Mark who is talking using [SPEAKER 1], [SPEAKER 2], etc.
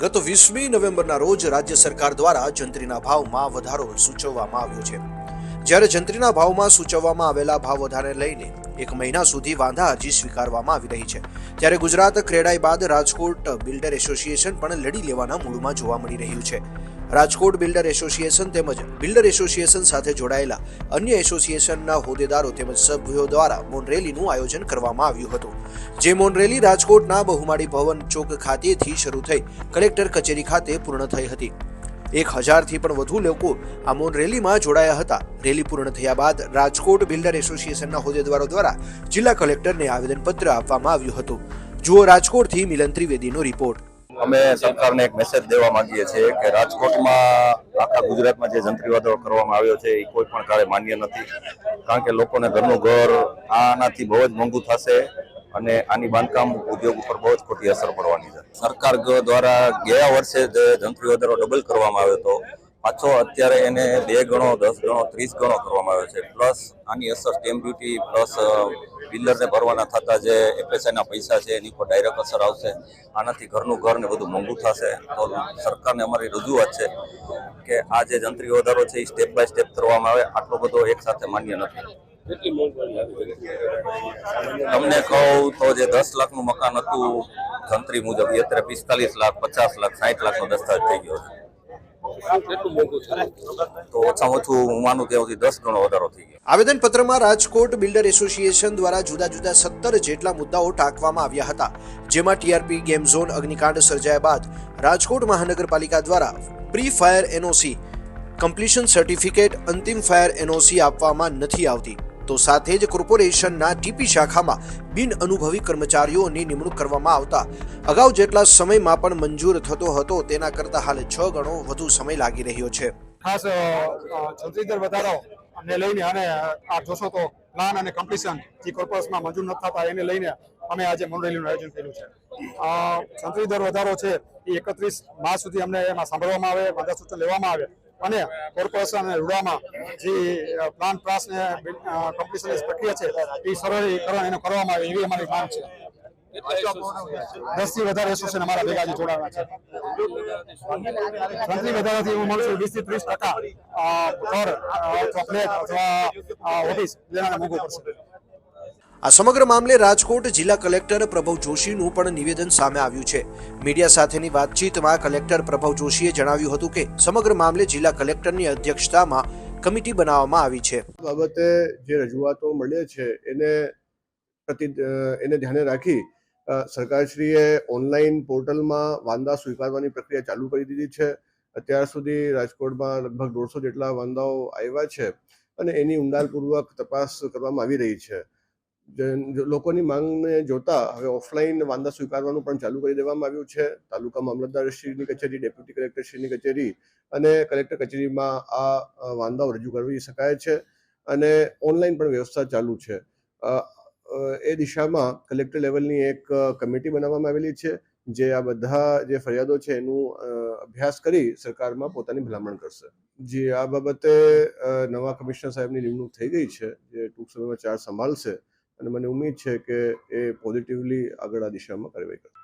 [SPEAKER 1] ગત વીસમી નવેમ્બરના રોજ રાજ્ય સરકાર દ્વારા જંત્રીના ભાવમાં વધારો સૂચવવામાં આવ્યો છે. જ્યારે જંત્રીના ભાવમાં સૂચવવામાં આવેલા ભાવ વધારાને લઈને એક મહિના સુધી વાંધા અરજી સ્વીકારવામાં આવી રહી છે. ત્યારે ગુજરાત, ક્રેડાઈ બાદ રાજકોટ બિલ્ડર એસોસિએશન પણ લડી લેવાના મૂડમાં જોવા મળી રહ્યું છે. રાજકોટ બિલ્ડર એસોસિએશન તેમજ બિલ્ડર એસોસિએશન સાથે જોડાયેલા અન્ય એસોસિએશનના હોદ્દેદારો તેમજ સભ્યો દ્વારા મોન રેલીનું આયોજન કરવામાં આવ્યું હતું. જે મોન રેલી રાજકોટના બહુમાળી ભવન ચોક ખાતેથી શરૂ થઈ કલેક્ટર કચેરી ખાતે પૂર્ણ થઈ હતી. એક હજારથી પણ વધુ લોકો આ મોન રેલીમાં જોડાયા હતા. રેલી પૂર્ણ થયા બાદ રાજકોટ બિલ્ડર એસોસિએશનના હોદ્દેદારો દ્વારા જિલ્લા કલેક્ટરને આવેદનપત્ર આપવામાં આવ્યું હતું. જુઓ રાજકોટથી મિલન ત્રિવેદીનો રિપોર્ટ.
[SPEAKER 2] અમે સરકારને એક મેસેજ દેવા માંગીએ છીએ કે રાજકોટમાં આખા ગુજરાતમાં જે જંત્રીવાદો કરવામાં આવ્યો છે, એ કોઈ પણ કાળે માન્ય નથી. કારણ કે લોકોને ઘરનું ઘર આનાથી બહુ જ મોંઘું થશે અને આની બાંધકામ ઉદ્યોગ ઉપર બહુ જ ખોટી અસર પડવાની છે. સરકાર દ્વારા ગયા વર્ષે જે જંત્રી વધારો ડબલ કરવામાં આવ્યો હતો પાછો અત્યારે એને બે ગણો દસ ગણો ત્રીસ ગણો કરવામાં આવ્યો છે. પ્લસ આની અસર સ્ટેમ્પ ડ્યુટી પ્લસ બિલ્ડરને ભરવાના થતા જે એફએસઆઈના પૈસા છે એની ઉપર ડાયરેક્ટ અસર આવશે. આનાથી ઘરનું ઘર ને બધું મોંઘું થશે. તો સરકારને અમારી રજૂઆત છે કે આ જે જંત્રી વધારો છે એ સ્ટેપ બાય સ્ટેપ કરવામાં આવે. આટલો બધો એક સાથે માન્ય નથી. તમને કહું તો જે દસ લાખનું મકાન હતું જંત્રી મુજબ એ અત્યારે પિસ્તાલીસ લાખ પચાસ લાખ સાઠ લાખનો દસ્તાવેજ થઈ ગયો છે.
[SPEAKER 1] આવેદનપત્રમાં રાજકોટ બિલ્ડર એસોસિએશન દ્વારા જુદા જુદા સત્તર જેટલા મુદ્દાઓ ટાંકવામાં આવ્યા હતા, જેમાં ટીઆરપી, ગેમ ઝોન, અગ્નિકાંડ સર્જાયા બાદ રાજકોટ મહાનગરપાલિકા દ્વારા pre fire NOC, completion certificate, અંતિમ ફાયર એનઓસી આપવામાં નથી આવતી. તો સાથે જ કોર્પોરેશનના ટીપી શાખામાં બિન અનુભવી કર્મચારીઓની નિમણૂક કરવામાં આવતા. અગાઉ જેટલા સમયમાં પણ મંજૂર થતો હતો, તેના કરતા હાલ છ ગણો વધુ સમય લાગી રહ્યો છે.
[SPEAKER 3] ખાસ જલ્દી દર વધારો અને લઈને અને, આ જોશો તો પ્લાન અને કમ્પ્લીશન જે કોર્પોરેશનમાં મંજૂર નથી થતા, એને લઈને અમે આજે મૌન આયોજન કર્યું છે. સંતરી દર વધારો છે એ એકત્રીસ માર્ચ સુધી અમને એમાં સાંભળવામાં આવે, માર્ગદર્શન સૂચન લેવામાં આવે. અને કોર્પોરેશન અને રૂડામાં જે પ્લાન પ્રાસ ને કમ્પ્લીશનની પ્રક્રિયા છે, એ સરળીકરણ એનું કરવામાં આવે, એવી અમારી માંગ છે. દસથી વધારે એસોસિએશન અમારા ભેગા આજે જોડાવા છે. સંતરી વધારાથી હું મળું છું વીસથી ત્રીસ ટકા ઘર અથવા ફ્લેટ અથવા ઓફિસ જેનાને મોંઘું પડશે.
[SPEAKER 1] આ સમગ્ર મામલે રાજકોટ જિલ્લા કલેક્ટર પ્રભવ જોશીનું પણ નિવેદન સામે આવ્યું છે. મીડિયા સાથેની વાતચીતમાં કલેક્ટર પ્રભવ જોશીએ જણાવ્યું હતું કે, સમગ્ર મામલે જિલ્લા કલેક્ટરની અધ્યક્ષતામાં કમિટી બનાવવામાં આવી છે.
[SPEAKER 4] બાબતે જે રજૂઆતો મળે છે, એને પ્રતિ એને ધ્યાને રાખી સરકારશ્રીએ ઓનલાઈન પોર્ટલમાં વાંદા સ્વીકારવાની પ્રક્રિયા ચાલુ કરી દીધી છે. અત્યાર સુધી રાજકોટમાં લગભગ દોઢસો જેટલા વાંદાઓ આવ્યા છે અને એની ઊંડાણપૂર્વક તપાસ કરવામાં આવી રહી છે. લોકોની માંગને જોતા હવે ઓફલાઈન વાંદા સ્વીકારવાનું પણ ચાલુ કરી દેવામાં આવ્યું છે. તાલુકા મામલતદારશ્રીની કચેરી, ડેપ્યુટી કલેક્ટરશ્રીની કચેરી અને કલેક્ટર કચેરીમાં આ વાંદાઓ રજૂ કરી શકાય છે અને ઓનલાઈન પણ વ્યવસ્થા ચાલુ છે. એ દિશામાં કલેક્ટર લેવલની એક કમિટી બનાવવામાં આવેલી છે જે આ બધા જે ફરિયાદો છે એનું અભ્યાસ કરી સરકારમાં પોતાની ભલામણ કરશે. જે આ બાબતે નવા કમિશનર સાહેબની નિમણૂક થઈ ગઈ છે, જે ટૂંક સમયમાં ચાર્જ સંભાળશે અને મને ઉમેદ છે કે એ પોઝિટિવલી આગળ આ દિશામાં કાર્યવાહી કરશે.